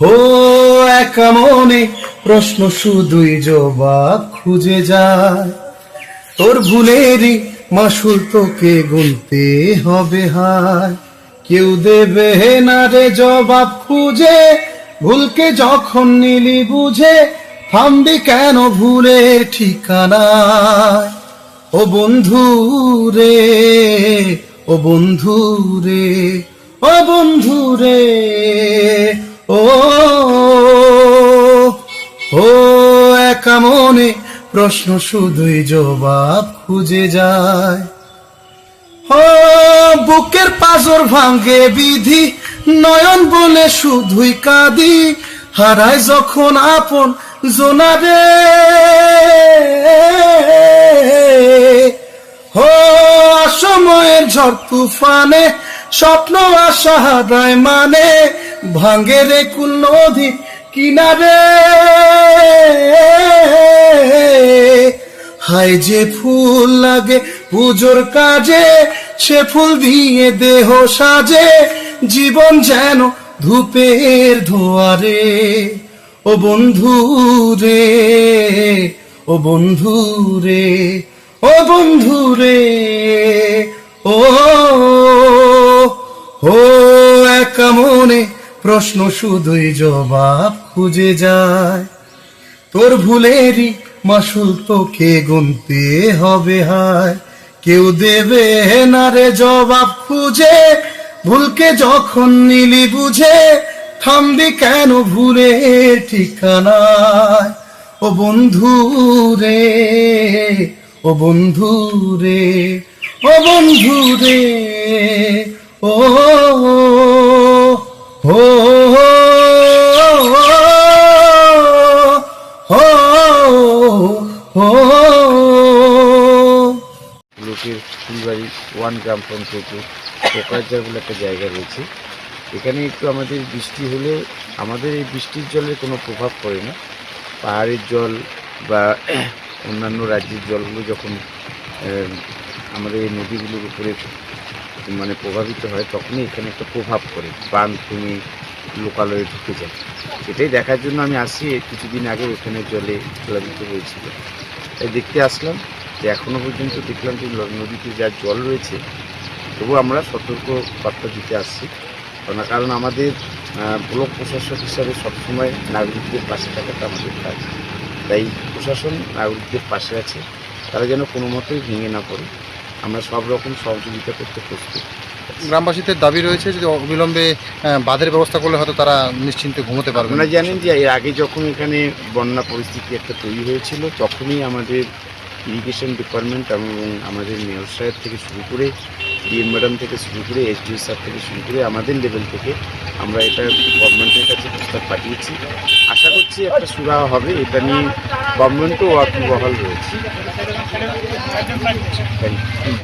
হো, একা মনে প্রশ্ন শুধুই জবাব খুঁজে যায়। তোর ভুলেরই মাসুল তোকে গুনতে হবে হায়। কেউ দেবে না রে জবাব খুঁজে, ভুলকে যখন নিলি বুঝে, থামবি কেন ভুলের ঠিকানায়? ও বন্ধু রে, ও বন্ধু রে, ও বন্ধু রে ও ও, একা মনে প্রশ্ন শুধুই জবাব খুঁজে যায়। ও, বুকের পাজর ভাঙ্গে বিধি, নয়ন বলে শুধুই কাঁদি, হারায় যখন আপন জোনারে হো সময়ের ঝড় তুফানে, স্বপ্ন আশা হারায় মানে ভাঙ্গে রে কুল নদী কিনারে। হায় যে ফুল লাগে পুজোর কাজে, সে ফুল দিয়ে দেহ সাজে, জীবন যেন ধূপের ধোয়ারে। ও বন্ধু রে, ও বন্ধু রে, ও বন্ধু রে। প্রশ্ন শুধুই জবাব খুঁজে যায়। তোর ভুলেরই মাসুল তোকে গুনতে হবে হায়। কেউ দেবে না রে জবাব খুঁজে। ভুলকে যখন নিলি বুঝে, থামবি কেন ভুলে ঠিকানায়? ও বন্ধু রে, ও বন্ধু রে, ও বন্ধু রে। লোকের ফুলবাড়ি ওয়ান গ্রাম পঞ্চায়েতে পোকারজার বলে একটা জায়গা রয়েছে। এখানে একটু আমাদের বৃষ্টি হলে আমাদের এই বৃষ্টির জলের কোনো প্রভাব পড়ে না। পাহাড়ের জল বা অন্যান্য রাজ্যের জলগুলো যখন আমাদের এই নদীগুলোর উপরে মানে প্রভাবিত হয়, তখনই এখানে একটা প্রভাব পড়ে বান ভেঙে লোকালয়ে ঢুকে যায়। সেটাই দেখার জন্য আমি আসি কিছুদিন আগে এখানে জলে প্লাবিত হয়েছিল। তাই দেখতে আসলাম। যে এখনও পর্যন্ত দেখলাম যে নদীতে যা জল রয়েছে তবু আমরা সতর্ক বার্তা দিতে আসছি। কারণ কারণ আমাদের ব্লক প্রশাসক হিসাবে সবসময় নাগরিকদের পাশে থাকাটা আমাদের কাজ। তাই প্রশাসন নাগরিকদের পাশে আছে তারা যেন কোনো মতেই ভেঙে না পড়ে। আমরা সব রকম সহযোগিতা করতে প্রস্তুত। গ্রামবাসীদের দাবি রয়েছে যে অবিলম্বে বাঁধের ব্যবস্থা করলে হয়তো তারা নিশ্চিন্তে ঘুমোতে পারবে না। জানেন যে এর আগে যখন এখানে বন্যা পরিস্থিতি একটা তৈরি হয়েছিল তখনই আমাদের ইরিগেশন ডিপার্টমেন্ট এবং আমাদের মেয়র সাহেব থেকে শুরু করে ডিএম ম্যাডাম থেকে শুরু করে এসডিও স্যার থেকে শুরু করে আমাদের লেভেল থেকে আমরা এটা গভর্নমেন্টের কাছে প্রস্তাব পাঠিয়েছি। আশা করছি একটা সুরাহ হবে, এটা নিয়ে গভর্নমেন্টও ওয়াকিবহাল রয়েছে। Thank you